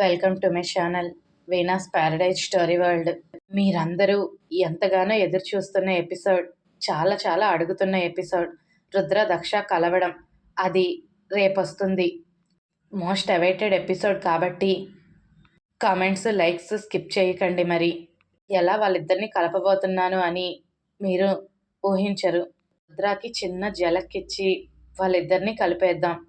Welcome to my channel Veena's paradise story world మీరందరూ ఎంతగానో ఎదురు చూస్తున్న ఎపిసోడ్ చాలా చాలా అడుగుతున్న ఎపిసోడ్ రుద్ర దక్ష కలవడం అది రేపొస్తుంది. మోస్ట్ అవైటెడ్ ఎపిసోడ్ కాబట్టి కామెంట్స్ లైక్స్ స్కిప్ చేయకండి మరి. ఎలా వాళ్ళిద్దరిని కలపబోతున్నాను అని మీరు ఊహించరు. రుద్రాకి చిన్న జలక్కిచ్చి వాళ్ళిద్దరిని కలిపేద్దాం.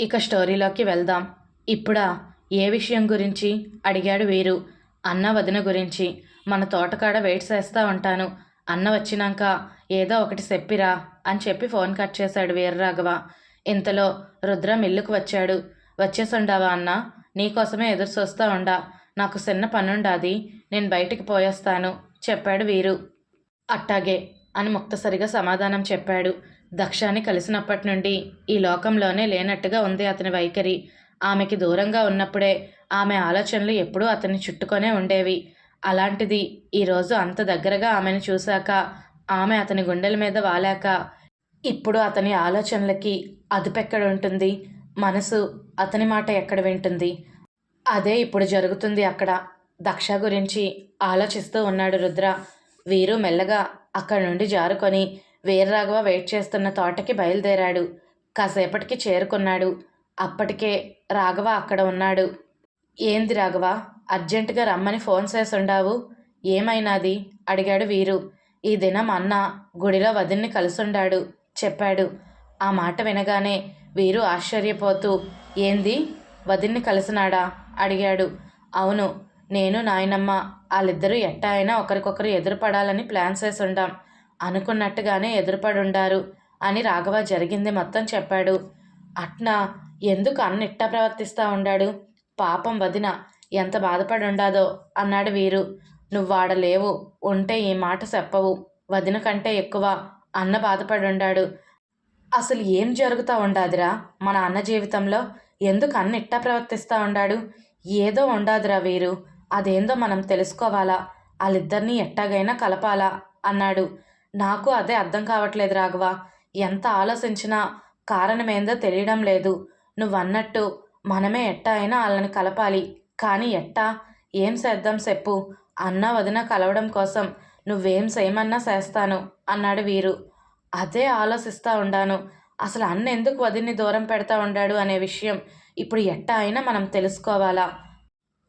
ఇక స్టోరీలోకి వెళ్దాం. ఇప్పుడా ఏ విషయం గురించి? అడిగాడు వీరు. అన్న వదిన గురించి. మన తోటకాడ వెయిట్ చేస్తూ ఉంటాను. అన్న వచ్చినాక ఏదో ఒకటి చెప్పిరా అని చెప్పి ఫోన్ కట్ చేశాడు వీరరాఘవ. ఇంతలో రుద్ర మిల్లుకు వచ్చాడు. వచ్చేసుండావా అన్న? నీకోసమే ఎదురు చూస్తా ఉండా. నాకు చిన్న పనుండాది. నేను బయటికి పోయేస్తాను చెప్పాడు వీరు. అట్టాగే అని ముక్తసరిగా సమాధానం చెప్పాడు. దక్షాన్ని కలిసినప్పటి నుండి ఈ లోకంలోనే లేనట్టుగా ఉంది అతని వైఖరి. ఆమెకి దూరంగా ఉన్నప్పుడే ఆమె ఆలోచనలు ఎప్పుడూ అతన్ని చుట్టుకొనే ఉండేవి. అలాంటిది ఈరోజు అంత దగ్గరగా ఆమెను చూశాక ఆమె అతని గుండెల మీద వాలాక ఇప్పుడు అతని ఆలోచనలకి అదుపెక్కడ ఉంటుంది మనసు అతని మాట ఎక్కడ వింటుంది? అదే ఇప్పుడు జరుగుతుంది అక్కడ. దక్ష గురించి ఆలోచిస్తూ ఉన్నాడు రుద్ర. వీరు మెల్లగా అక్కడి నుండి జారుకొని వీరరాఘవ వెయిట్ చేస్తున్న తోటకి బయలుదేరాడు. కాసేపటికి చేరుకున్నాడు. అప్పటికే రాఘవ అక్కడ ఉన్నాడు. ఏంది రాఘవ? అర్జెంటుగా రమ్మని ఫోన్ చేసుండావు ఏమైనాది అడిగాడు వీరు. ఈ దినం అన్న గుడిలో వదిన్ని కలుసుండాడు చెప్పాడు. ఆ మాట వినగానే వీరు ఆశ్చర్యపోతూ ఏంది? వదిన్ని కలిసినాడా? అడిగాడు. అవును నేను నాయనమ్మ వాళ్ళిద్దరూ ఎట్ట అయినా ఒకరికొకరు ఎదురుపడాలని ప్లాన్ చేసి ఉండాం అనుకున్నట్టుగానే ఎదురుపడుండారు అని రాఘవ జరిగింది మొత్తం చెప్పాడు. అట్నా ఎందుకు అన్నిట్టా ప్రవర్తిస్తూ ఉండాడు? పాపం వదిన ఎంత బాధపడి ఉండాదో అన్నాడు వీరు. నువ్వాడలేవు ఉంటే ఈ మాట చెప్పవు. వదిన కంటే ఎక్కువ అన్న బాధపడి ఉండాడు అసలు ఏం జరుగుతూ ఉండాదిరా మన అన్న జీవితంలో? ఎందుకు అన్న ఇట్టా ప్రవర్తిస్తూ ఉండాడు? ఏదో ఉండాదిరా వీరు. అదేందో మనం తెలుసుకోవాలా? వాళ్ళిద్దరినీ ఎట్టాగైనా కలపాలా? అన్నాడు. నాకు అదే అర్థం కావట్లేదు రాఘవ. ఎంత ఆలోచించినా కారణమేందో తెలియడం లేదు. నువ్వన్నట్టు మనమే ఎట్టా అయినా వాళ్ళని కలపాలి. కానీ ఎట్టా? ఏం చేద్దాం చెప్పు. అన్న వదిన కలవడం కోసం నువ్వేం చేయమన్నా చేస్తాను అన్నాడు వీరు. అదే ఆలోచిస్తూ ఉండాను. అసలు అన్న ఎందుకు వదిన్ని దూరం పెడతా ఉండాడు అనే విషయం ఇప్పుడు ఎట్టా అయినా మనం తెలుసుకోవాలా.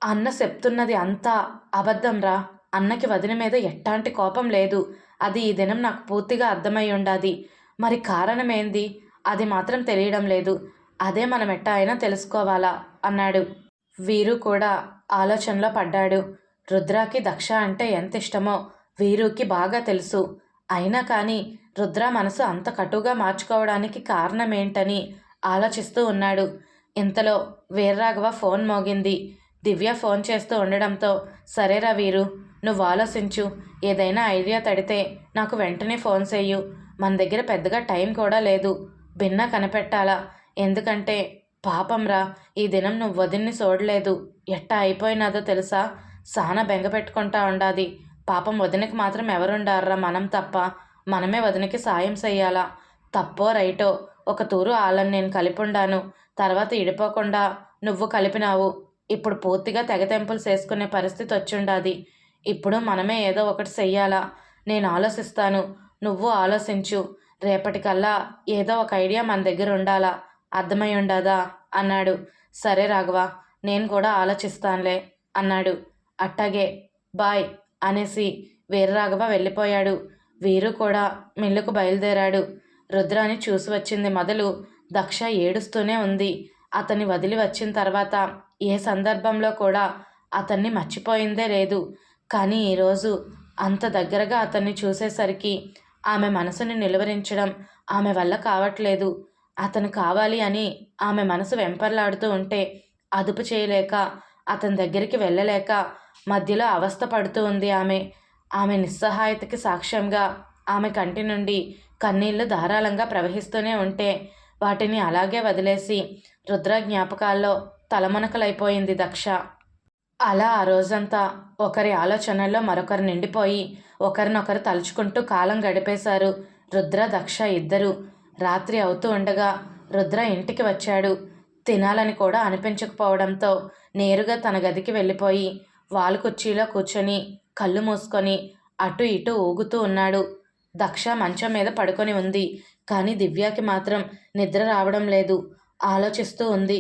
అన్న చెప్తున్నది అంతా అబద్ధం రా. అన్నకి వదిన మీద ఎట్టాంటి కోపం లేదు. అది ఈ దినం నాకు పూర్తిగా అర్థమై ఉండాది. మరి కారణమేంది అది మాత్రం తెలియడం లేదు. అదే మనం ఎట్టా అయినా తెలుసుకోవాలా? అన్నాడు. వీరు కూడా ఆలోచనలో పడ్డాడు. రుద్రాకి దక్ష అంటే ఎంత ఇష్టమో వీరుకి బాగా తెలుసు. అయినా కానీ రుద్ర మనసు అంత కటుగా మార్చుకోవడానికి కారణమేంటని ఆలోచిస్తూ ఉన్నాడు. ఇంతలో వీర్రాఘవ ఫోన్ మోగింది. దివ్య ఫోన్ చేస్తూ ఉండడంతో సరేరా వీరు నువ్వు ఆలోచించు. ఏదైనా ఐడియా తడితే నాకు వెంటనే ఫోన్ చేయు మన దగ్గర పెద్దగా టైం కూడా లేదు. భిన్న కనిపెట్టాలా? ఎందుకంటే పాపంరా ఈ దినం నువ్వు వదిన్ని చూడలేదు ఎట్టా అయిపోయినాదో తెలుసా? సానా బెంగ పెట్టుకుంటా ఉండాది. పాపం వదినకి మాత్రం ఎవరుండారా మనం తప్ప? మనమే వదినకి సాయం చెయ్యాలా తప్పో రైటో ఒక తూరు ఆళ్ళని నేను కలిపుండాను. తర్వాత ఇడిపోకుండా నువ్వు కలిపినావు. ఇప్పుడు పూర్తిగా తెగతెంపులు చేసుకునే పరిస్థితి వచ్చిండాది. ఇప్పుడు మనమే ఏదో ఒకటి చెయ్యాలా నేను ఆలోచిస్తాను నువ్వు ఆలోచించు రేపటికల్లా ఏదో ఒక ఐడియా మన దగ్గర ఉండాలా అర్థమై ఉండదా? అన్నాడు. సరే రాఘవ నేను కూడా ఆలోచిస్తానులే అన్నాడు. అట్టాగే బాయ్ అనేసి వీరరాఘవ వెళ్ళిపోయాడు. వీరు కూడా మిల్లుకు బయలుదేరాడు. రుద్రాని చూసి వచ్చింది మొదలు దక్ష ఏడుస్తూనే ఉంది. అతన్ని వదిలి వచ్చిన తర్వాత ఏ సందర్భంలో కూడా అతన్ని మర్చిపోయిందే లేదు. కానీ ఈరోజు అంత దగ్గరగా అతన్ని చూసేసరికి ఆమె మనసుని నిలువరించడం ఆమె వల్ల కావట్లేదు. అతను కావాలి అని ఆమె మనసు వెంపర్లాడుతూ ఉంటే అదుపు చేయలేక అతని దగ్గరికి వెళ్ళలేక మధ్యలో అవస్థ పడుతూ ఉంది ఆమె. ఆమె నిస్సహాయతకి సాక్ష్యంగా ఆమె కంటి నుండి కన్నీళ్ళు ధారాళంగా ప్రవహిస్తూనే ఉంటే వాటిని అలాగే వదిలేసి రుద్ర జ్ఞాపకాల్లో తలమునకలైపోయింది దక్ష. అలా ఆ రోజంతా ఒకరి ఆలోచనల్లో మరొకరు నిండిపోయి ఒకరినొకరు తలుచుకుంటూ కాలం గడిపేశారు రుద్ర దక్ష ఇద్దరు. రాత్రి అవుతూ ఉండగా రుద్ర ఇంటికి వచ్చాడు. తినాలని కూడా అనిపించకపోవడంతో నేరుగా తన గదికి వెళ్ళిపోయి వాల్ కుర్చీలో కూర్చొని కళ్ళు మూసుకొని అటు ఇటు ఊగుతూ ఉన్నాడు. దక్ష మంచం మీద పడుకొని ఉంది కానీ దివ్యాకి మాత్రం నిద్ర రావడం లేదు. ఆలోచిస్తూ ఉంది.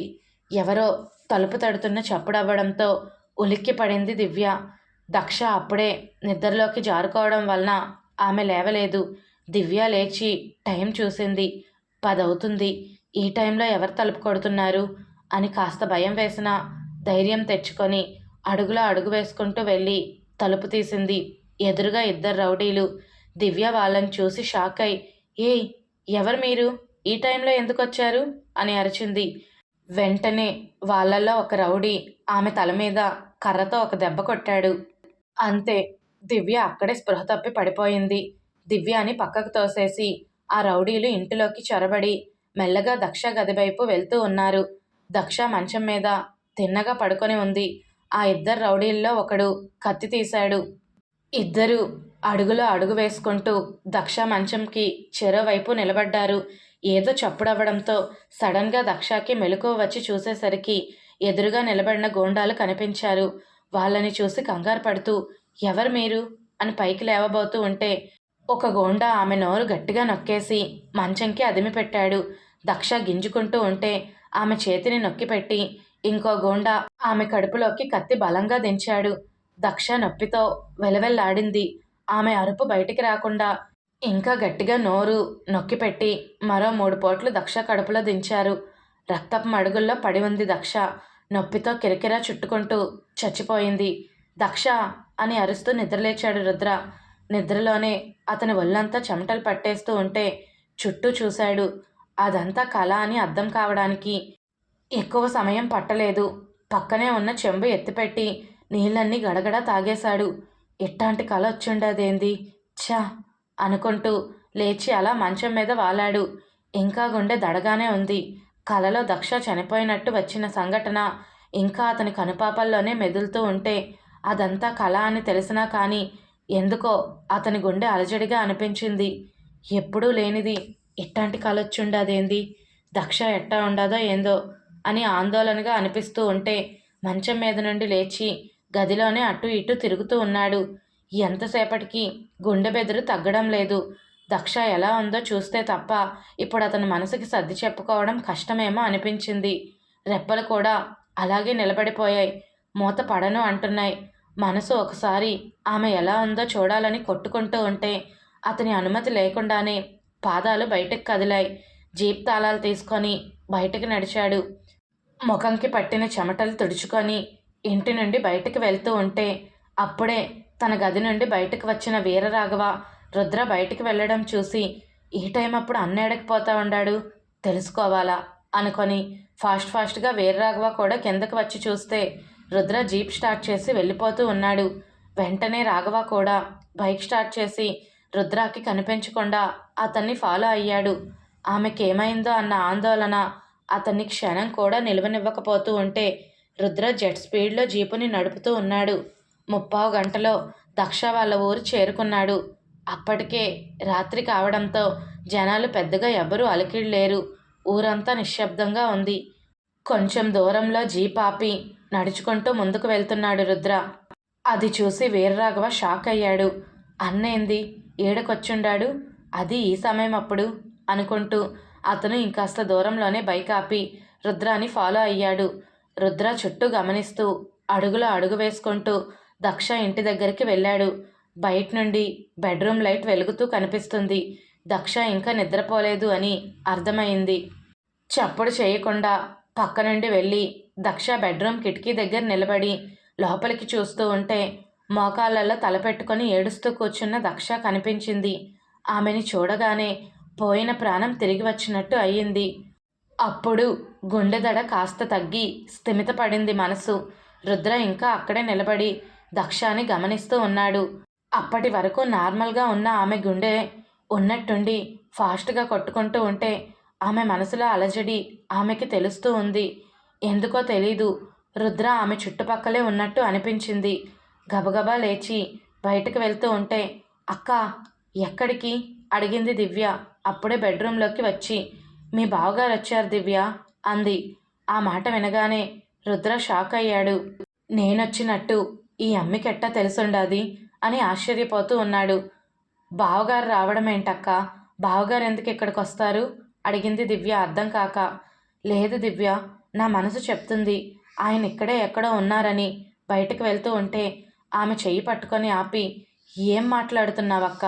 ఎవరో తలుపు తడుతున్న చప్పుడవ్వడంతో ఉలిక్కి పడింది దివ్య. దక్ష అప్పుడే నిద్రలోకి జారుకోవడం వలన ఆమె లేవలేదు. దివ్య లేచి టైం చూసింది. పదవుతుంది. ఈ టైంలో ఎవరు తలుపు కొడుతున్నారు? అని కాస్త భయం వేసిన ధైర్యం తెచ్చుకొని అడుగులో అడుగు వేసుకుంటూ వెళ్ళి తలుపు తీసింది. ఎదురుగా ఇద్దరు రౌడీలు. దివ్య వాళ్ళని చూసి షాక్ అయి ఏయ్ ఎవరు మీరు? ఈ టైంలో ఎందుకు వచ్చారు? అని అరిచింది. వెంటనే వాళ్ళల్లో ఒక రౌడీ ఆమె తల మీద కర్రతో ఒక దెబ్బ కొట్టాడు. అంతే. దివ్య అక్కడే స్పృహ తప్పి పడిపోయింది. దివ్యాని పక్కకు తోసేసి ఆ రౌడీలు ఇంటిలోకి చొరబడి మెల్లగా దక్ష గదివైపు వెళ్తూ ఉన్నారు. దక్ష మంచం మీద తిన్నగా పడుకొని ఉంది. ఆ ఇద్దరు రౌడీల్లో ఒకడు కత్తి తీశాడు. ఇద్దరు అడుగులో అడుగు వేసుకుంటూ దక్ష మంచంకి చెరోవైపు నిలబడ్డారు. ఏదో చప్పుడవ్వడంతో సడన్గా దక్షకి మెలకువ వచ్చి చూసేసరికి ఎదురుగా నిలబడిన గోండాలు కనిపించారు. వాళ్ళని చూసి కంగారు పడుతూ ఎవరు మీరు? అని పైకి లేవబోతూ ఉంటే ఒక గోండా ఆమె నోరు గట్టిగా నొక్కేసి మంచంకి అదిమి పెట్టాడు. దక్ష గింజుకుంటూ ఉంటే ఆమె చేతిని నొక్కిపెట్టి ఇంకో గోండా ఆమె కడుపులోకి కత్తి బలంగా దించాడు. దక్ష నొప్పితో వెలవెల్లాడింది. ఆమె అరుపు బయటికి రాకుండా ఇంకా గట్టిగా నోరు నొక్కిపెట్టి మరో మూడు పోట్లు దక్ష కడుపులో దించారు. రక్తపు మడుగుల్లో పడి ఉంది దక్ష. నొప్పితో కిరకిరా చుట్టుకుంటూ చచ్చిపోయింది. దక్ష అని అరుస్తూ నిద్రలేచాడు రుద్ర. నిద్రలోనే అతని ఒళ్ళంతా చెమటలు పట్టేస్తూ ఉంటే చుట్టూ చూశాడు. అదంతా కళ అని అర్థం కావడానికి ఎక్కువ సమయం పట్టలేదు. పక్కనే ఉన్న చెంబు ఎత్తిపెట్టి నీళ్ళన్నీ గడగడ తాగేశాడు. ఇట్టాంటి కళ వచ్చిండదేంది? ఛా! అనుకుంటూ లేచి అలా మంచం మీద వాలాడు. ఇంకా గుండె దడగానే ఉంది. కలలో దక్ష చనిపోయినట్టు వచ్చిన సంఘటన ఇంకా అతని కనుపాపల్లోనే మెదులుతూ ఉంటే అదంతా కళ అని తెలిసినా కానీ ఎందుకో అతని గుండె అలజడిగా అనిపించింది. ఎప్పుడూ లేనిది ఇట్లాంటి కలొచ్చుండదేంది? దక్ష ఎట్టా ఉండదో ఏందో అని ఆందోళనగా అనిపిస్తూ ఉంటే మంచం మీద నుండి లేచి గదిలోనే అటు ఇటు తిరుగుతూ ఉన్నాడు. ఎంతసేపటికి గుండె బెదురు తగ్గడం లేదు. దక్ష ఎలా ఉందో చూస్తే తప్ప ఇప్పుడు అతని మనసుకి సర్ది చెప్పుకోవడం కష్టమేమో అనిపించింది. రెప్పలు కూడా అలాగే నిలబడిపోయాయి. మూత పడను అంటున్నాయి. మనసు ఒకసారి ఆమె ఎలా ఉందో చూడాలని కొట్టుకుంటూ ఉంటే అతని అనుమతి లేకుండానే పాదాలు బయటకు కదిలాయి. జీప్ తాళాలు తీసుకొని బయటకు నడిచాడు. ముఖంకి పట్టిన చెమటలు తుడుచుకొని ఇంటి నుండి బయటకు వెళ్తూ ఉంటే అప్పుడే తన గది నుండి బయటకు వచ్చిన వీరరాఘవ రుద్ర బయటికి వెళ్ళడం చూసి ఈ టైం అప్పుడు అన్నేడకి పోతా ఉండాడు? తెలుసుకోవాలా? అనుకొని ఫాస్ట్ ఫాస్ట్గా వీరరాఘవ కూడా కిందకు వచ్చి చూస్తే రుద్ర జీప్ స్టార్ట్ చేసి వెళ్ళిపోతూ ఉన్నాడు. వెంటనే రాఘవ కూడా బైక్ స్టార్ట్ చేసి రుద్రాకి కనిపించకుండా అతన్ని ఫాలో అయ్యాడు. ఆమెకేమైందో అన్న ఆందోళన అతన్ని క్షణం కూడా నిలవనివ్వకపోతూ ఉంటే రుద్ర జెట్ స్పీడ్లో జీపుని నడుపుతూ ఉన్నాడు. ముప్పావు గంటలో దక్ష వాళ్ళ ఊరు చేరుకున్నాడు. అప్పటికే రాత్రి కావడంతో జనాలు పెద్దగా ఎవరూ అలికిడలేరు ఊరంతా నిశ్శబ్దంగా ఉంది. కొంచెం దూరంలో జీప్ ఆపి నడుచుకుంటూ ముందుకు వెళ్తున్నాడు రుద్ర. అది చూసి వీరరాఘవ షాక్ అయ్యాడు. అన్నేంది ఏడకొచ్చుండాడు? అది ఈ సమయం అప్పుడు అనుకుంటూ అతను ఇంకాస్త దూరంలోనే బైక్ ఆపి రుద్రాని ఫాలో అయ్యాడు. రుద్ర చుట్టూ గమనిస్తూ అడుగులో అడుగు వేసుకుంటూ దక్ష ఇంటి దగ్గరికి వెళ్ళాడు. బయట నుండి బెడ్రూమ్ లైట్ వెలుగుతూ కనిపిస్తుంది. దక్ష ఇంకా నిద్రపోలేదు అని అర్థమైంది. చప్పుడు చేయకుండా పక్క నుండి వెళ్ళి దక్ష బెడ్రూమ్ కిటికీ దగ్గర నిలబడి లోపలికి చూస్తూ ఉంటే మోకాళ్ళల్లో తలపెట్టుకొని ఏడుస్తూ కూర్చున్న దక్ష కనిపించింది. ఆమెని చూడగానే పోయిన ప్రాణం తిరిగి వచ్చినట్టు అయ్యింది అప్పుడు గుండెదడ కాస్త తగ్గి స్థిమితపడింది మనసు. రుద్ర ఇంకా అక్కడే నిలబడి దక్షాని గమనిస్తూ ఉన్నాడు. అప్పటి వరకు నార్మల్గా ఉన్న ఆమె గుండె ఉన్నట్టుండి ఫాస్ట్గా కొట్టుకుంటూ ఉంటే ఆమె మనసులో అలజడి ఆమెకి తెలుస్తూ ఉంది. ఎందుకో తెలీదు. రుద్ర ఆమె చుట్టుపక్కలే ఉన్నట్టు అనిపించింది. గబగబా లేచి బయటకు వెళ్తూ ఉంటే అక్క ఎక్కడికి? అడిగింది దివ్య. అప్పుడే బెడ్రూమ్లోకి వచ్చి మీ బావగారు వచ్చారు దివ్య అంది. ఆ మాట వినగానే రుద్ర షాక్ అయ్యాడు. నేనొచ్చినట్టు ఈ అమ్మికెట్టా తెలుసుండాది అని ఆశ్చర్యపోతూ ఉన్నాడు. బావగారు రావడం ఏంటక్క బావగారు ఎందుకు ఇక్కడికి వస్తారు అడిగింది దివ్య అర్థం కాక. లేదు దివ్య నా మనసు చెప్తుంది. ఆయన ఇక్కడే ఎక్కడో ఉన్నారని బయటకు వెళ్తూ ఉంటే ఆమె చెయ్యి పట్టుకొని ఆపి ఏం మాట్లాడుతున్నావక్క?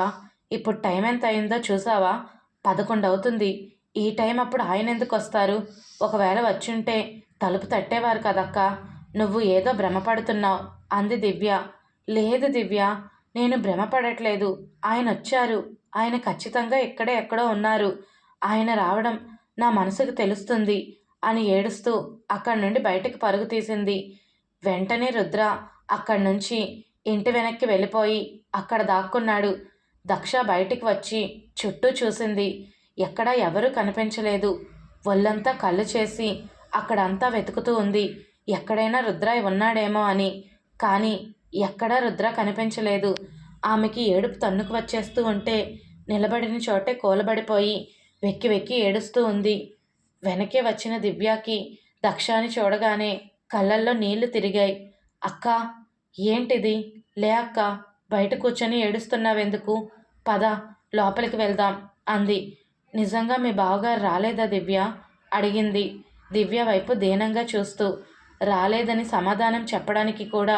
ఇప్పుడు టైం ఎంత అయిందో చూసావా? పదకొండు అవుతుంది ఈ టైం అప్పుడు ఆయన ఎందుకు వస్తారు? ఒకవేళ వచ్చుంటే తలుపు తట్టేవారు కదక్క? నువ్వు ఏదో భ్రమపడుతున్నావు అంది దివ్య. లేదు దివ్య నేను భ్రమపడట్లేదు. ఆయన వచ్చారు. ఆయన ఖచ్చితంగా ఇక్కడే ఎక్కడో ఉన్నారు. ఆయన రావడం నా మనసుకు తెలుస్తుంది అని ఏడుస్తూ అక్కడి నుండి బయటకు పరుగు తీసింది. వెంటనే రుద్ర అక్కడి నుంచి ఇంటి వెనక్కి వెళ్ళిపోయి అక్కడ దాక్కున్నాడు. దక్ష బయటికి వచ్చి చుట్టూ చూసింది. ఎక్కడా ఎవరూ కనిపించలేదు. ఒళ్ళంతా కళ్ళు చేసి అక్కడంతా వెతుకుతూ ఉంది. ఎక్కడైనా రుద్ర ఉన్నాడేమో అని. కానీ ఎక్కడా రుద్ర కనిపించలేదు. ఆమెకి ఏడుపు తన్నుకు వచ్చేస్తూ ఉంటే నిలబడిన చోటే కూలబడిపోయి వెక్కి వెక్కి ఏడుస్తూ ఉంది. వెనకే వచ్చిన దివ్యాకి దక్షాని చూడగానే కళ్ళల్లో నీళ్ళు తిరిగాయి. అక్క ఏంటిది? లే అక్క బయట కూర్చొని ఏడుస్తున్నావెందుకు? పద లోపలికి వెళ్దాం అంది. నిజంగా మీ బావగారు రాలేదా దివ్య? అడిగింది. దివ్య వైపు దీనంగా చూస్తూ రాలేదని సమాధానం చెప్పడానికి కూడా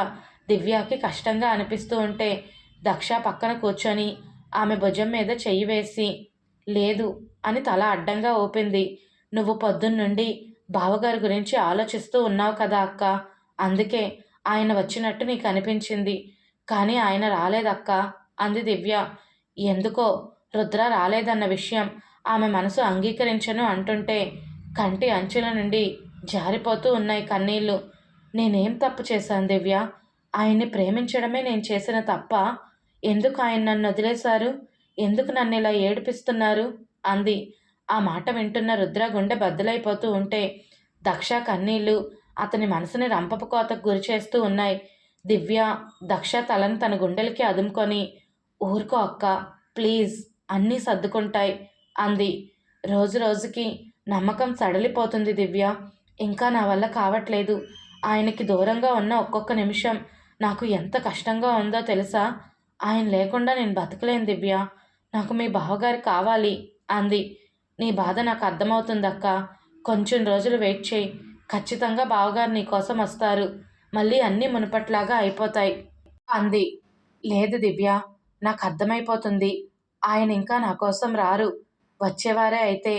దివ్యకి కష్టంగా అనిపిస్తూ ఉంటే దక్ష పక్కన కూర్చొని ఆమె భుజం మీద చెయ్యి వేసి లేదు అని తల అడ్డంగా ఊపింది. నువ్వు పొద్దున్నుండి బావగారి గురించి ఆలోచిస్తూ ఉన్నావు కదా అక్క. అందుకే ఆయన వచ్చినట్టు నీకు అనిపించింది. కానీ ఆయన రాలేదక్క అంది దివ్య. ఎందుకో? రుద్ర రాలేదన్న విషయం ఆమె మనసు అంగీకరించను అంటుంటే కంటి అంచుల నుండి జారిపోతూ ఉన్నాయి కన్నీళ్ళు నేనేం తప్పు చేశాను దివ్య? ఆయన్ని ప్రేమించడమే నేను చేసిన తప్ప ఎందుకు ఆయన నన్ను వదిలేశారు? ఎందుకు నన్ను ఇలా ఏడిపిస్తున్నారు? అంది. ఆ మాట వింటున్న రుద్ర గుండె బద్దలైపోతూ ఉంటే దక్ష కన్నీళ్ళు అతని మనసుని రంపపు కోతకు గురి చేస్తూ ఉన్నాయి. దివ్య దక్ష తలను తన గుండెలకి అదుముకొని ఊరుకో అక్క ప్లీజ్ అన్నీ సర్దుకుంటాయి అంది. రోజు రోజుకి నమ్మకం సడలిపోతుంది దివ్య. ఇంకా నా వల్ల కావట్లేదు. ఆయనకి దూరంగా ఉన్న ఒక్కొక్క నిమిషం నాకు ఎంత కష్టంగా ఉందో తెలుసా? ఆయన లేకుండా నేను బతకలేను దివ్య. నాకు మీ బావగారు కావాలి. అంది. నీ బాధ నాకు అర్థమవుతుందక్క. కొంచెం రోజులు వెయిట్ చేయి. ఖచ్చితంగా బావగారు నీకోసం వస్తారు. మళ్ళీ అన్నీ మునుపట్లాగా అయిపోతాయి. అంది. లేదు దివ్య నాకు అర్థమైపోతుంది. ఆయన ఇంకా నా కోసం రారు. వచ్చేవారే అయితే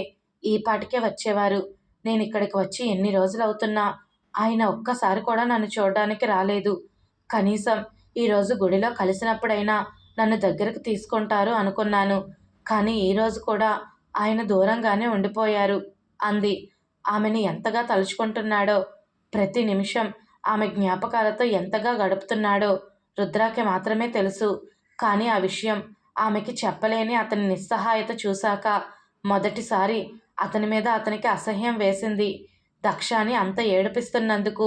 ఈ పాటికే వచ్చేవారు. నేను ఇక్కడికి వచ్చి ఎన్ని రోజులు అవుతున్నా ఆయన ఒక్కసారి కూడా నన్ను చూడడానికి రాలేదు. కనీసం ఈరోజు గుడిలో కలిసినప్పుడైనా నన్ను దగ్గరకు తీసుకుంటారు అనుకున్నాను. కానీ ఈరోజు కూడా ఆయన దూరంగానే ఉండిపోయారు అంది. ఆమెని ఎంతగా తలుచుకుంటున్నాడో ప్రతి నిమిషం ఆమె జ్ఞాపకాలతో ఎంతగా గడుపుతున్నాడో రుద్రాకి మాత్రమే తెలుసు. కానీ ఆ విషయం ఆమెకి చెప్పలేని అతని నిస్సహాయత చూశాక మొదటిసారి అతని మీద అతనికి అసహ్యం వేసింది. దక్షాని అంత ఏడిపిస్తున్నందుకు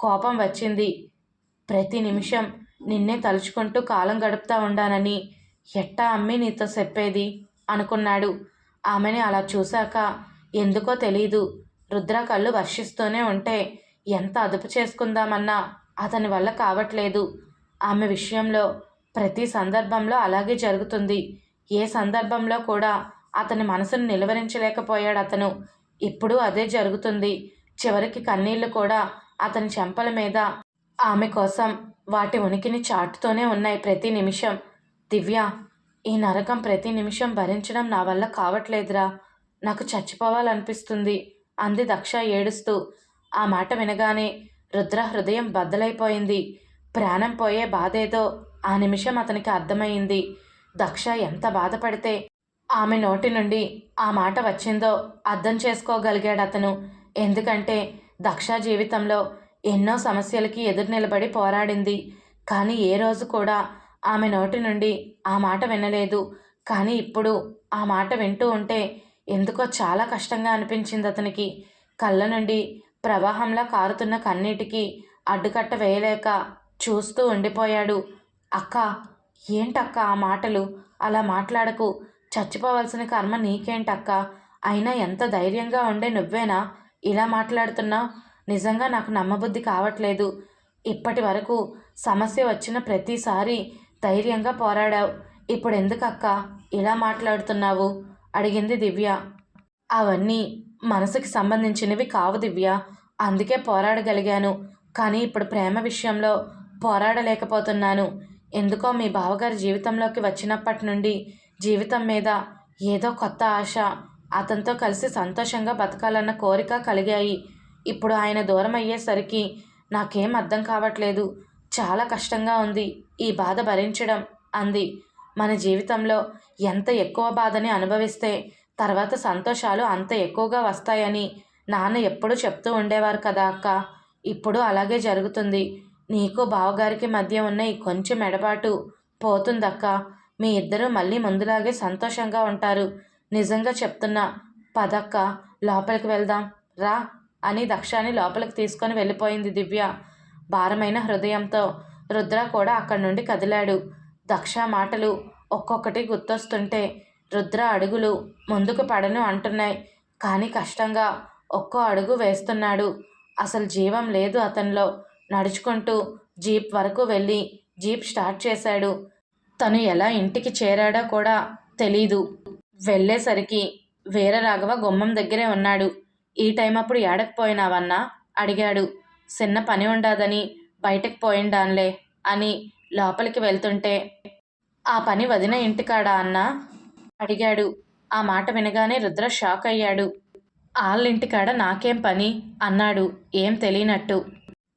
కోపం వచ్చింది. ప్రతి నిమిషం నిన్నే తలుచుకుంటూ కాలం గడుపుతా ఉండానని ఎట్టా అమ్మి నీతో చెప్పేది? అనుకున్నాడు. ఆమెని అలా చూశాక ఎందుకో తెలీదు. రుద్ర కళ్ళు వర్షిస్తూనే ఉంటే ఎంత అదుపు చేసుకుందామన్నా అతని వల్ల కావట్లేదు. ఆమె విషయంలో ప్రతి సందర్భంలో అలాగే జరుగుతుంది. ఏ సందర్భంలో కూడా అతని మనసును నిలువరించలేకపోయాడు అతను. ఇప్పుడు అదే జరుగుతుంది. చివరికి కన్నీళ్ళు కూడా అతని చెంపల మీద ఆమె కోసం వాటి ఉనికిని చాటుతూనే ఉన్నాయి ప్రతి నిమిషం. దివ్య ఈ నరకం ప్రతి నిమిషం భరించడం నా వల్ల కావట్లేదురా. నాకు చచ్చిపోవాలనిపిస్తుంది. అంది దక్ష ఏడుస్తూ. ఆ మాట వినగానే రుద్ర హృదయం బద్దలైపోయింది. ప్రాణం పోయే బాధేదో ఆ నిమిషం అతనికి అర్థమైంది దక్ష ఎంత బాధపడితే ఆమె నోటి నుండి ఆ మాట వచ్చిందో అర్థం చేసుకోగలిగాడు అతను. ఎందుకంటే దక్ష జీవితంలో ఎన్నో సమస్యలకి ఎదురు నిలబడి పోరాడింది. కానీ ఏ రోజు కూడా ఆమె నోటి నుండి ఆ మాట వినలేదు. కానీ ఇప్పుడు ఆ మాట వింటూ ఉంటే ఎందుకో చాలా కష్టంగా అనిపించింది అతనికి. కళ్ళ నుండి ప్రవాహంలా కారుతున్న కన్నీటికి అడ్డుకట్ట వేయలేక చూస్తూ ఉండిపోయాడు. అక్క ఏంటక్క ఆ మాటలు? అలా మాట్లాడకు. చచ్చిపోవాల్సిన కర్మ నీకేంటక్క? అయినా ఎంత ధైర్యంగా ఉండే నువ్వేనా? ఇలా మాట్లాడుతున్నావు నిజంగా నాకు నమ్మబుద్ధి కావట్లేదు. ఇప్పటి వరకు సమస్య వచ్చిన ప్రతిసారి ధైర్యంగా పోరాడావు. ఇప్పుడు ఎందుకక్క ఇలా మాట్లాడుతున్నావు? అడిగింది దివ్య. అవన్నీ మనసుకి సంబంధించినవి కావు దివ్య. అందుకే పోరాడగలిగాను. కానీ ఇప్పుడు ప్రేమ విషయంలో పోరాడలేకపోతున్నాను. ఎందుకో మీ బావగారి జీవితంలోకి వచ్చినప్పటి నుండి జీవితం మీద ఏదో కొత్త ఆశ అతనితో కలిసి సంతోషంగా బతకాలన్న కోరిక కలిగాయి. ఇప్పుడు ఆయన దూరం అయ్యేసరికి నాకేం అర్థం కావట్లేదు. చాలా కష్టంగా ఉంది ఈ బాధ భరించడం అంది. మన జీవితంలో ఎంత ఎక్కువ బాధని అనుభవిస్తే తర్వాత సంతోషాలు అంత ఎక్కువగా వస్తాయని నాన్న ఎప్పుడూ చెప్తూ ఉండేవారు కదా అక్క. ఇప్పుడు అలాగే జరుగుతుంది. నీకు బావగారికి మధ్య ఉన్న ఈ కొంచెం ఎడబాటు పోతుందక్క. మీ ఇద్దరూ మళ్ళీ ముందులాగే సంతోషంగా ఉంటారు. నిజంగా చెప్తున్నా పదక్క లోపలికి వెళ్దాం రా అని దక్షాని లోపలికి తీసుకొని వెళ్ళిపోయింది దివ్య. భారమైన హృదయంతో రుద్ర కూడా అక్కడి నుండి కదిలాడు. దక్ష మాటలు ఒక్కొక్కటి గుర్తొస్తుంటే రుద్ర అడుగులు ముందుకు పడను అంటున్నాయి. కానీ కష్టంగా ఒక్కో అడుగు వేస్తున్నాడు. అసలు జీవం లేదు అతనిలో. నడుచుకుంటూ జీప్ వరకు వెళ్ళి జీప్ స్టార్ట్ చేశాడు. తను ఎలా ఇంటికి చేరాడో కూడా తెలీదు. వెళ్ళేసరికి వీరరాఘవ గుమ్మం దగ్గరే ఉన్నాడు. ఈ టైం అప్పుడు ఏడకపోయినావన్నా? అడిగాడు. చిన్న పని ఉండదని బయటకు పోయిండాన్లే అని లోపలికి వెళ్తుంటే ఆ పని వదిన ఇంటికాడా అన్నా? అడిగాడు. ఆ మాట వినగానే రుద్ర షాక్ అయ్యాడు. వాళ్ళింటికాడ నాకేం పని? అన్నాడు. ఏం తెలియనట్టు.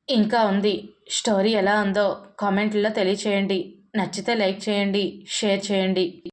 ఇంకా ఉంది. స్టోరీ ఎలా ఉందో కామెంట్లో తెలియచేయండి. నచ్చితే లైక్ చేయండి షేర్ చేయండి.